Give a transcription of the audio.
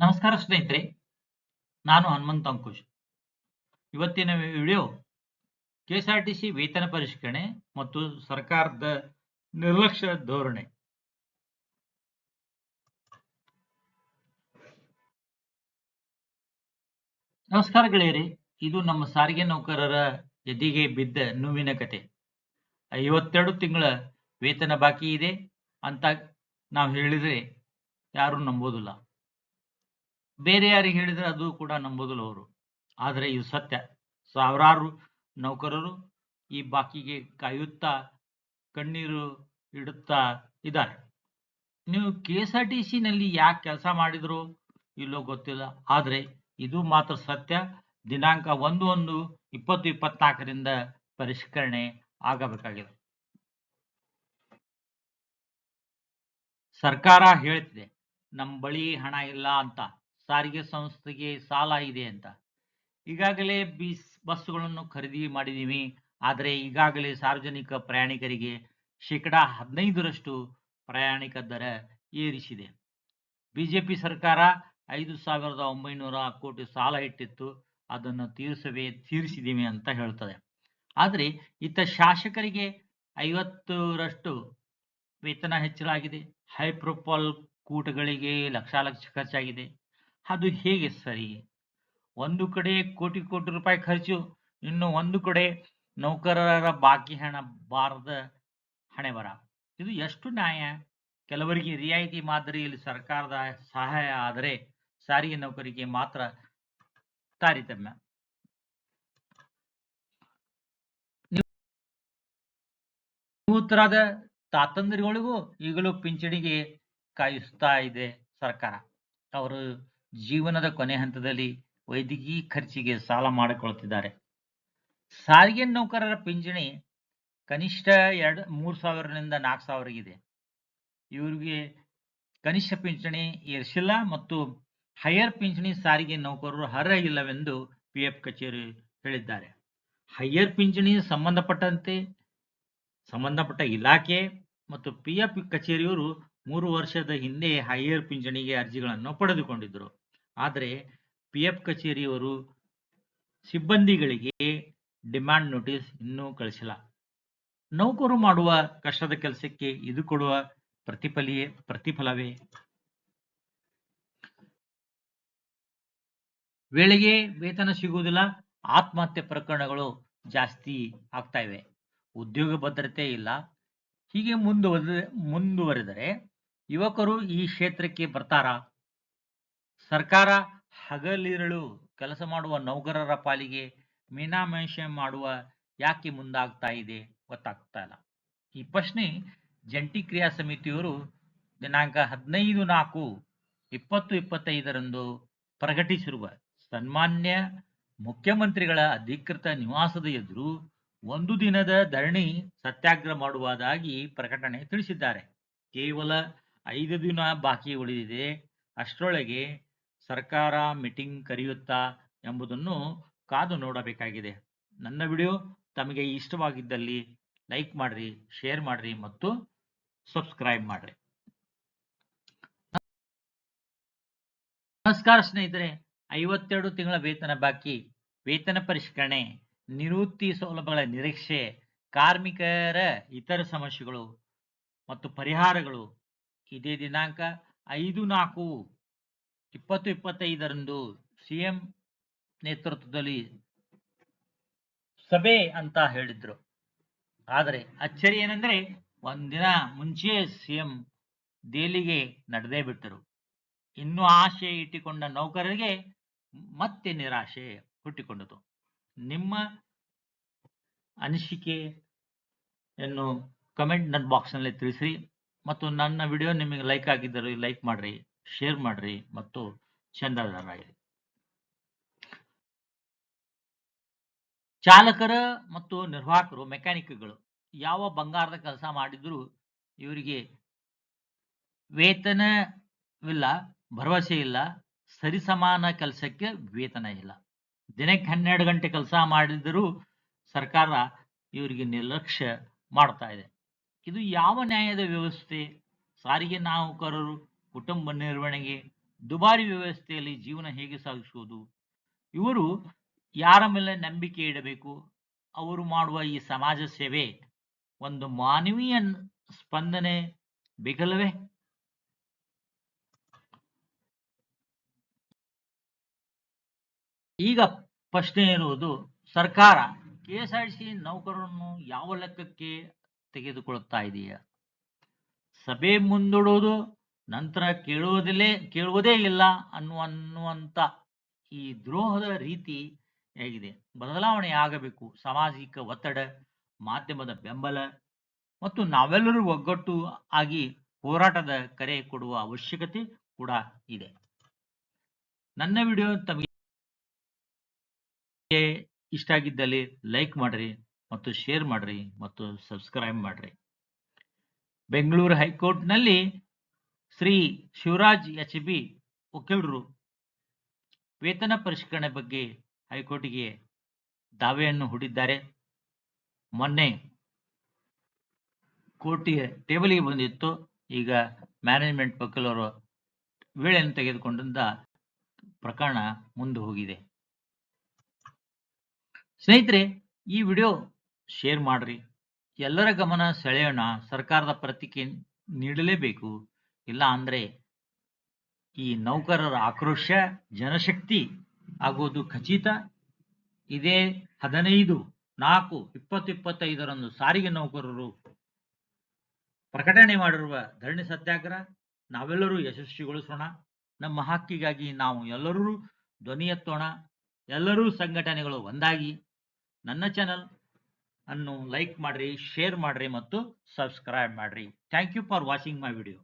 ನಮಸ್ಕಾರ ಸ್ನೇಹಿತರೆ, ನಾನು ಹನುಮಂತ ಅಂಕುಶ್. ಇವತ್ತಿನ video K S R T C ವೇತನ ಪರಿಷ್ಕರಣೆ ಮತ್ತು ಸರ್ಕಾರದ ನಿರ್ಲಕ್ಷ್ಯ ಧೋರಣೆ. ನಮಸ್ಕಾರ ಗೆಳೆಯರಿ, ಇದು ನಮ್ಮ ಸಾರಿಗೆ ನೌಕರರ ಎದೆಗೆ ಬಿದ್ದ ನೋವಿನ ಕತೆ. ಐವತ್ತೆರಡು ತಿಂಗಳ ವೇತನ ಬಾಕಿ ಇದೆ ಅಂತ ನಾವು ಹೇಳಿದ್ರೆ ಯಾರು ನಂಬೋದಿಲ್ಲ. ಬೇರೆ ಯಾರಿಗೆ ಹೇಳಿದ್ರೆ ಅದು ಕೂಡ ನಂಬೋದಿಲ್ಲ ಅವರು. ಆದರೆ ಇದು ಸತ್ಯ. ಸಾವಿರಾರು ನೌಕರರು ಈ ಬಾಕಿಗೆ ಕಾಯುತ್ತಾ ಕಣ್ಣೀರು ಇಡುತ್ತಾ ಇದ್ದಾರೆ. ನೀವು ಕೆ ಎಸ್ ಆರ್ ಟಿ ಸಿನಲ್ಲಿ ಯಾಕೆ ಕೆಲಸ ಮಾಡಿದ್ರು ಇಲ್ಲೋ ಗೊತ್ತಿಲ್ಲ. ಆದರೆ ಇದು ಮಾತ್ರ ಸತ್ಯ. ದಿನಾಂಕ ಒಂದು ಒಂದು ಇಪ್ಪತ್ತು ಇಪ್ಪತ್ನಾಲ್ಕರಿಂದ ಪರಿಷ್ಕರಣೆ ಆಗಬೇಕಾಗಿದೆ. ಸರ್ಕಾರ ಹೇಳ್ತಿದೆ, ನಮ್ಮ ಬಳಿ ಹಣ ಇಲ್ಲ ಅಂತ. ಸಾರಿಗೆ ಸಂಸ್ಥೆಗೆ ಸಾಲ ಇದೆ ಅಂತ. ಈಗಾಗಲೇ ಬಿಸ್, ಬಸ್ಸುಗಳನ್ನು ಖರೀದಿ ಮಾಡಿದ್ದೀವಿ ಆದರೆ ಈಗಾಗಲೇ ಸಾರ್ವಜನಿಕ ಪ್ರಯಾಣಿಕರಿಗೆ ಶೇಕಡಾ ಹದಿನೈದರಷ್ಟು ಪ್ರಯಾಣಿಕ ದರ ಏರಿಸಿದೆ. ಬಿಜೆಪಿ ಸರ್ಕಾರ ಐದು ಸಾವಿರದ ಒಂಬೈನೂರ ಕೋಟಿ ಸಾಲ ಇಟ್ಟಿತ್ತು. ಅದನ್ನು ತೀರಿಸವೇ ತೀರಿಸಿದ್ದೀವಿ ಅಂತ ಹೇಳ್ತದೆ. ಆದರೆ ಇತ್ತ ಶಾಸಕರಿಗೆ ಐವತ್ತರಷ್ಟು ವೇತನ ಹೆಚ್ಚಲಾಗಿದೆ ಹೈ ಪ್ರೊಫೈಲ್ ಕೂಟಗಳಿಗೆ ಲಕ್ಷ ಲಕ್ಷ ಖರ್ಚಾಗಿದೆ. ಅದು ಹೇಗೆ ಸರಿ? ಒಂದು ಕಡೆ ಕೋಟಿ ಕೋಟಿ ರೂಪಾಯಿ ಖರ್ಚು, ಇನ್ನು ಒಂದು ಕಡೆ ನೌಕರರ ಬಾಕಿ ಹಣ ಬಾರದ ಹಣೆ ಬರ. ಇದು ಎಷ್ಟು ನ್ಯಾಯ? ಕೆಲವರಿಗೆ ರಿಯಾಯಿತಿ ಮಾದರಿಯಲ್ಲಿ ಸರ್ಕಾರದ ಸಹಾಯ ಆದರೆ ಸಾರಿಗೆ ನೌಕರಿಗೆ ಮಾತ್ರ ತಾರತಮ್ಯ. ನಿವೃತ್ತರಾದ ತಾತಂದ್ರಿಗಳಿಗೂ ಈಗಲೂ ಪಿಂಚಣಿಗೆ ಕಾಯಿಸ್ತಾ ಇದೆ ಸರ್ಕಾರ. ಅವರು ಜೀವನದ ಕೊನೆ ಹಂತದಲ್ಲಿ ವೈದ್ಯಕೀಯ ಖರ್ಚಿಗೆ ಸಾಲ ಮಾಡಿಕೊಳ್ಳುತ್ತಿದ್ದಾರೆ ಸಾರಿಗೆ ನೌಕರರ ಪಿಂಚಣಿ ಕನಿಷ್ಠ ಎರಡು, ಮೂರು ಸಾವಿರದಿಂದ ನಾಲ್ಕು ಸಾವಿರಗಿದೆ. ಇವರಿಗೆ ಕನಿಷ್ಠ ಪಿಂಚಣಿ ಏರಿಸಿಲ್ಲ ಮತ್ತು ಹೈಯರ್ ಪಿಂಚಣಿ ಸಾರಿಗೆ ನೌಕರರು ಅರ್ಹ ಇಲ್ಲವೆಂದು ಪಿ ಎಫ್ ಕಚೇರಿ ಹೇಳಿದ್ದಾರೆ. ಹೈಯರ್ ಪಿಂಚಣಿ ಸಂಬಂಧಪಟ್ಟಂತೆ, ಸಂಬಂಧಪಟ್ಟ ಇಲಾಖೆ ಮತ್ತು ಪಿ ಎಫ್ ಕಚೇರಿಯವರು ಮೂರು ವರ್ಷದ ಹಿಂದೆ ಹೈಯರ್ ಪಿಂಚಣಿಗೆ ಅರ್ಜಿಗಳನ್ನು ಪಡೆದುಕೊಂಡಿದ್ದರು. ಆದರೆ ಪಿ ಎಫ್ ಕಚೇರಿಯವರು ಸಿಬ್ಬಂದಿಗಳಿಗೆ ಡಿಮ್ಯಾಂಡ್ ನೋಟಿಸ್ ಇನ್ನೂ ಕಳಿಸಿಲ್ಲ. ನೌಕರು ಮಾಡುವ ಕಷ್ಟದ ಕೆಲಸಕ್ಕೆ ಇದು ಕೊಡುವ ಪ್ರತಿಫಲಿಯೇ, ಪ್ರತಿಫಲವೇ? ವೇಳೆಗೆ ವೇತನ ಸಿಗುವುದಿಲ್ಲ, ಆತ್ಮಹತ್ಯೆ ಪ್ರಕರಣಗಳು ಜಾಸ್ತಿ ಆಗ್ತಾ ಇವೆ. ಉದ್ಯೋಗ ಭದ್ರತೆ ಇಲ್ಲ. ಹೀಗೆ ಮುಂದುವರೆ ಮುಂದುವರೆದರೆ ಯುವಕರು ಈ ಕ್ಷೇತ್ರಕ್ಕೆ ಬರ್ತಾರಾ? ಸರ್ಕಾರ ಹಗಲಿರಳು ಕೆಲಸ ಮಾಡುವ ನೌಕರರ ಪಾಲಿಗೆ ಮೀನಾಮೇಷ ಮಾಡುವ ಯಾಕೆ ಮುಂದಾಗ್ತಾ ಇದೆ ಗೊತ್ತಾಗ್ತಾ ಇಲ್ಲ. ಈ ಪ್ರಶ್ನೆ ಜಂಟಿ ಕ್ರಿಯಾ ಸಮಿತಿಯವರು ದಿನಾಂಕ ಹದಿನೈದು ನಾಲ್ಕು ಇಪ್ಪತ್ತು ಇಪ್ಪತ್ತೈದರಂದು ಪ್ರಕಟಿಸಿರುವ ಸನ್ಮಾನ್ಯ ಮುಖ್ಯಮಂತ್ರಿಗಳ ಅಧಿಕೃತ ನಿವಾಸದ ಎದುರು ಒಂದು ದಿನದ ಧರಣಿ ಸತ್ಯಾಗ್ರಹ ಮಾಡುವುದಾಗಿ ಪ್ರಕಟಣೆ ತಿಳಿಸಿದ್ದಾರೆ. ಕೇವಲ ಐದು ದಿನ ಬಾಕಿ ಉಳಿದಿದೆ. ಅಷ್ಟರೊಳಗೆ ಸರ್ಕಾರ ಮೀಟಿಂಗ್ ಕರೆಯುತ್ತಾ ಎಂಬುದನ್ನು ಕಾದು ನೋಡಬೇಕಾಗಿದೆ. ನನ್ನ ವಿಡಿಯೋ ತಮಗೆ ಇಷ್ಟವಾಗಿದ್ದಲ್ಲಿ ಲೈಕ್ ಮಾಡ್ರಿ, ಶೇರ್ ಮಾಡ್ರಿ ಮತ್ತು ಸಬ್ಸ್ಕ್ರೈಬ್ ಮಾಡ್ರಿ. ನಮಸ್ಕಾರ ಸ್ನೇಹಿತರೆ. ಐವತ್ತೆರಡು ತಿಂಗಳ ವೇತನ ಬಾಕಿ. ವೇತನ ಪರಿಷ್ಕರಣೆ, ನಿವೃತ್ತಿ ಸೌಲಭ್ಯಗಳ ನಿರೀಕ್ಷೆ, ಕಾರ್ಮಿಕರ ಇತರ ಸಮಸ್ಯೆಗಳು ಮತ್ತು ಪರಿಹಾರಗಳು. ಇದೇ ದಿನಾಂಕ ಐದು ನಾಲ್ಕು ಇಪ್ಪತ್ತು ಇಪ್ಪತ್ತೈದರಂದು ಸಿಎಂ ನೇತೃತ್ವದಲ್ಲಿ ಸಭೆ ಅಂತ ಹೇಳಿದ್ರು. ಆದರೆ ಅಚ್ಚರಿ ಏನಂದ್ರೆ ಒಂದಿನ ಮುಂಚೆ ಸಿಎಂ ದೆಹಲಿಗೆ ನಡೆದೇ ಬಿಟ್ಟರು. ಇನ್ನು ಆಶೆ ಇಟ್ಟುಕೊಂಡ ನೌಕರರಿಗೆ ಮತ್ತೆ ನಿರಾಶೆ ಹುಟ್ಟಿಕೊಂಡಿತು. ನಿಮ್ಮ ಅನಿಸಿಕೆಯನ್ನು ಕಮೆಂಟ್ ನನ್ನ ಬಾಕ್ಸ್ನಲ್ಲಿ ತಿಳಿಸಿ ಮತ್ತು ನನ್ನ ವಿಡಿಯೋ ನಿಮಗೆ ಲೈಕ್ ಆಗಿದ್ದರೆ ಲೈಕ್ ಮಾಡ್ರಿ. ಶೇರ್ ಮಾಡ್ರಿ ಮತ್ತು ಚಂದಾದಾರರಾಗಿರಿ ಚಾಲಕರ ಮತ್ತು ನಿರ್ವಾಹಕರು, ಮೆಕ್ಯಾನಿಕ್ಗಳು ಯಾವ ಬಂಗಾರದ ಕೆಲಸ ಮಾಡಿದ್ರು ಇವರಿಗೆ ವೇತನವಿಲ್ಲ, ಭರವಸೆ ಇಲ್ಲ, ಸರಿಸಮಾನ ಕೆಲಸಕ್ಕೆ ವೇತನ ಇಲ್ಲ. ದಿನಕ್ಕೆ ಹನ್ನೆರಡು ಗಂಟೆ ಕೆಲಸ ಮಾಡಿದರೂ ಸರ್ಕಾರ ಇವರಿಗೆ ನಿರ್ಲಕ್ಷ್ಯ ಮಾಡ್ತಾ ಇದೆ. ಇದು ಯಾವ ನ್ಯಾಯದ ವ್ಯವಸ್ಥೆ? ಸಾರಿಗೆ ನೌಕರರು ಕುಟುಂಬ ನಿರ್ವಹಣೆಗೆ ದುಬಾರಿ ವ್ಯವಸ್ಥೆಯಲ್ಲಿ ಜೀವನ ಹೇಗೆ ಸಾಗಿಸುವುದು? ಇವರು ಯಾರ ಮೇಲೆ ನಂಬಿಕೆ ಇಡಬೇಕು? ಅವರು ಮಾಡುವ ಈ ಸಮಾಜ ಸೇವೆ ಒಂದು ಮಾನವೀಯ ಸ್ಪಂದನೆ ಬೇಕಲ್ಲವೇ? ಈಗ ಪ್ರಶ್ನೆ ಇರುವುದು ಸರ್ಕಾರ ಕೆಎಸ್ಆರ್ಟಿಸಿ ನೌಕರರನ್ನು ಯಾವ ಲೆಕ್ಕಕ್ಕೆ ತೆಗೆದುಕೊಳ್ಳುತ್ತಾ ಇದೆಯಾ? ಸಭೆ ಮುಂದೂಡುವುದು ನಂತರ ಕೇಳುವುದಿಲ್ಲೇ, ಕೇಳುವುದೇ ಇಲ್ಲ ಅನ್ನುವ ಅನ್ನುವಂಥ ಈ ದ್ರೋಹದ ರೀತಿ ಹೇಗಿದೆ. ಬದಲಾವಣೆ ಆಗಬೇಕು. ಸಾಮಾಜಿಕ ಒತ್ತಡ, ಮಾಧ್ಯಮದ ಬೆಂಬಲ ಮತ್ತು ನಾವೆಲ್ಲರೂ ಒಗ್ಗಟ್ಟು ಆಗಿ ಹೋರಾಟದ ಕರೆ ಕೊಡುವ ಅವಶ್ಯಕತೆ ಕೂಡ ಇದೆ. ನನ್ನ ವಿಡಿಯೋ ತಮಗೆ ಇಷ್ಟ ಆಗಿದ್ದಲ್ಲಿ ಲೈಕ್ ಮಾಡ್ರಿ ಮತ್ತು ಶೇರ್ ಮಾಡ್ರಿ ಮತ್ತು ಸಬ್ಸ್ಕ್ರೈಬ್ ಮಾಡ್ರಿ. ಬೆಂಗಳೂರು ಹೈಕೋರ್ಟ್ನಲ್ಲಿ ಶ್ರೀ ಶಿವರಾಜ್ ಎಚ್ ಬಿ ವಕೀಲರು ವೇತನ ಪರಿಷ್ಕರಣೆ ಬಗ್ಗೆ ಹೈಕೋರ್ಟ್ಗೆ ದಾವೆಯನ್ನು ಹೂಡಿದ್ದಾರೆ. ಮೊನ್ನೆ ಕೋರ್ಟಿಗೆ ಟೇಬಲಿಗೆ ಬಂದಿತ್ತು. ಈಗ ಮ್ಯಾನೇಜ್ಮೆಂಟ್ ವಕೀಲರು ವೇಳೆಯನ್ನು ತೆಗೆದುಕೊಂಡಿದ್ದ ಪ್ರಕರಣ ಮುಂದೆ ಹೋಗಿದೆ. ಸ್ನೇಹಿತರೆ, ಈ ವಿಡಿಯೋ ಶೇರ್ ಮಾಡ್ರಿ. ಎಲ್ಲರ ಗಮನ ಸೆಳೆಯೋಣ. ಸರ್ಕಾರದ ಪ್ರತಿಕೆ ನೀಡಲೇಬೇಕು. ಇಲ್ಲ ಅಂದರೆ ಈ ನೌಕರರ ಆಕ್ರೋಶ, ಜನಶಕ್ತಿ ಆಗೋದು ಖಚಿತ. ಇದೇ ಹದಿನೈದು, ನಾಲ್ಕು, ಇಪ್ಪತ್ತು ಇಪ್ಪತ್ತೈದರಂದು ಸಾರಿಗೆ ನೌಕರರು ಪ್ರಕಟಣೆ ಮಾಡಿರುವ ಧರಣಿ ಸತ್ಯಾಗ್ರಹ. ನಾವೆಲ್ಲರೂ ಯಶಸ್ವಿಗೊಳಿಸೋಣ. ನಮ್ಮ ಹಕ್ಕಿಗಾಗಿ ನಾವು ಎಲ್ಲರೂ ಧ್ವನಿ ಎತ್ತೋಣ. ಎಲ್ಲರೂ ಸಂಘಟನೆಗಳು ಒಂದಾಗಿ. ನನ್ನ ಚಾನಲ್ ಅನ್ನು ಲೈಕ್ ಮಾಡ್ರಿ ಶೇರ್ ಮಾಡ್ರಿ ಮತ್ತು ಸಬ್ಸ್ಕ್ರೈಬ್ ಮಾಡ್ರಿ. Thank you for watching my video